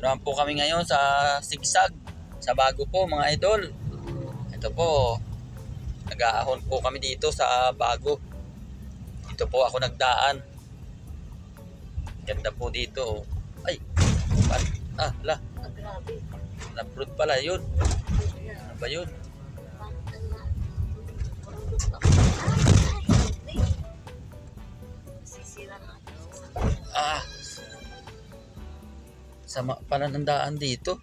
Naman po kami ngayon sa Sigsag, sa bago po mga idol. Ito po, nag-aahon po kami dito sa bago. Dito po ako nagdaan. Ganda po dito. oh. Ay, ah, la, na-fruit pala yun. Ano ba yun? Ah, sama pala ng daan dito.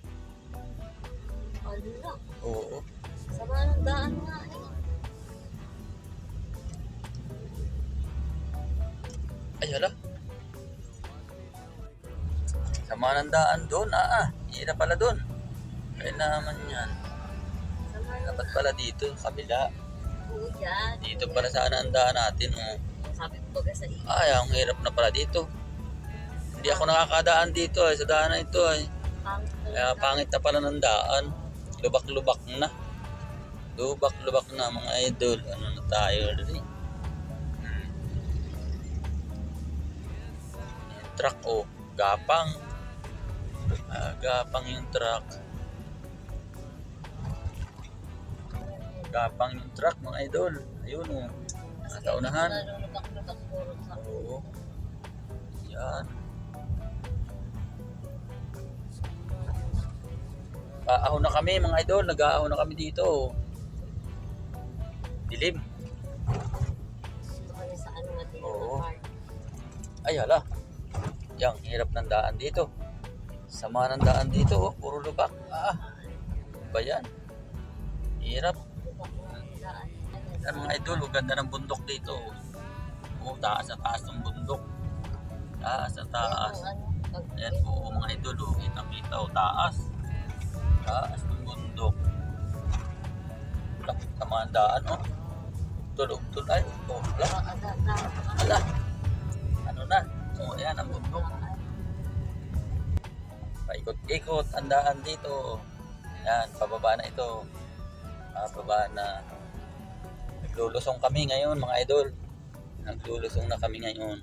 Ala, Oo. sama ng daan nga eh. Ay, hala. Sama ng daan doon. Ah, ah. Hira pala doon. Kaya naman yan. Dapat pala dito, kabila. Oo yan. Dito pala sana ang daan natin. Oh. Sabi ko baga sa iyo. Ay, ang hirap na pala dito. Hindi ako nakakadaan dito ay sa daan na ito na Kaya pangit na pala ng daan. Lubak-lubak na. Lubak-lubak na mga idol. Ano na tayo rin. Hmm. Yung truck oh. Gapang. Ah, gapang yung truck. Gapang yung truck mga idol. Ayun oh. Nasa unahan. Nalulubak-lubak puro sa Oo. Yan. Aahon na kami mga idol, nag-aahon na kami dito. Dilim. Sa. Oo. Ay hala. Yang hirap ng daan dito. Sama ng daan dito, oh. puro lubak. Ah, ba yan? Hirap. Yan mga idol, ang ganda ng bundok dito. Oh, taas na taas ng bundok. Taas na taas. Ayan, po oh, mga idol, oh. kitang-kita oh, taas. Taas ng bundok. Laki sa mga daan, oh. Tulog, tulay. Oh, ala, Ah, ala, ala. Ano na? Oh, ayan ang bundok. Paikot-ikot ang daan dito. Yan, pababa na ito. Pababa na. Naglulusong kami ngayon, mga idol. Naglulusong na kami ngayon.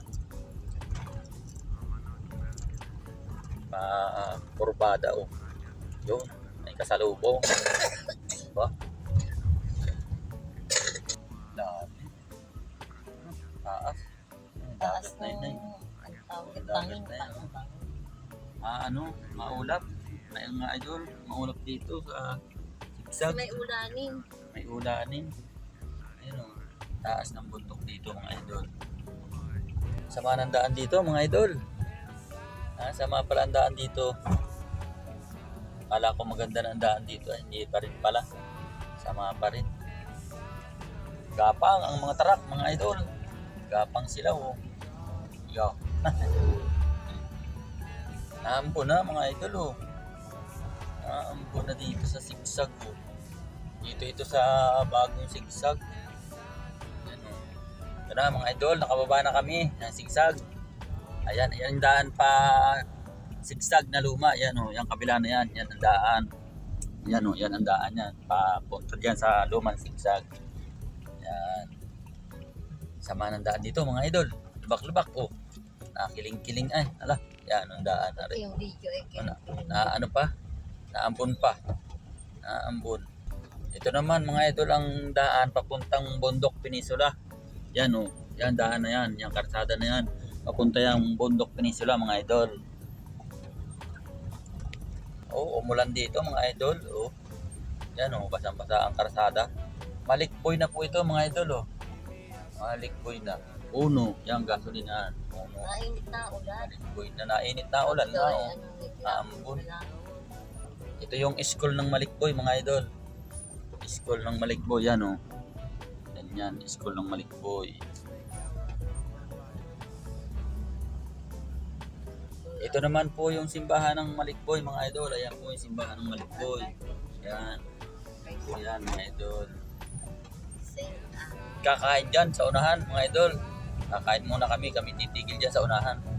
Pa, kurbada, oh. Yun, may kasalubong. Diba? Dami. Taas. Taas na yun, eh. ng ang tawag bangin oh. pa. Ah, ano, maulap. Ayun nga idol, maulap dito sa sigsag. may ulanin. May ulanin. Ayun o, taas ng bundok dito mga idol. Sama ng daan dito mga idol. Ah, sama pala ang daan dito. Kala ko maganda ang daan dito, eh, hindi pa rin pala. Sama pa rin. Gapang ang mga truck mga idol. Gapang sila oh. Yo. Naampo na mga idol oh. Naampo na dito sa sigsag oh. Dito ito sa bagong sigsag. Oh. Ito na mga idol, nakababa na kami ng sigsag. Ayan, ayan daan pa sigsag na luma. Yan oh, yung kabila na yan. Yan ang daan. Yan oh, yan ang daan yan. Papunta dyan sa lumang sigsag. Yan. Sama ng daan dito mga idol. Lubak-lubak oh. Nakiling-kiling ay. Ala, yan ang daan. Ito Ari. yung video eh. Ano, na ano pa? Naambon pa. Naambon. Ito naman mga idol ang daan papuntang Bundok Peninsula. Yan oh. Yan daan na yan. Yung karsada na yan. Papunta yung Bundok Peninsula mga idol. Oh, umulan dito mga idol. Oh. Yan oh, basang-basa ang karsada. Malikboy na po ito mga idol oh. Malikboy na. Uno, yung gasolinahan. Uno. Nainit na ulan. Malikboy na nainit na ulan na oh. Naambon. Ito yung school ng Malikboy mga idol. School ng Malikboy yan oh. Yan yan, school ng Malikboy. Ito naman po yung simbahan ng Malikboy mga idol. Ayan po yung simbahan ng Malikboy. Yan. Yan mga idol. Kakain dyan sa unahan mga idol. Kakain muna kami. Kami titigil dyan sa unahan.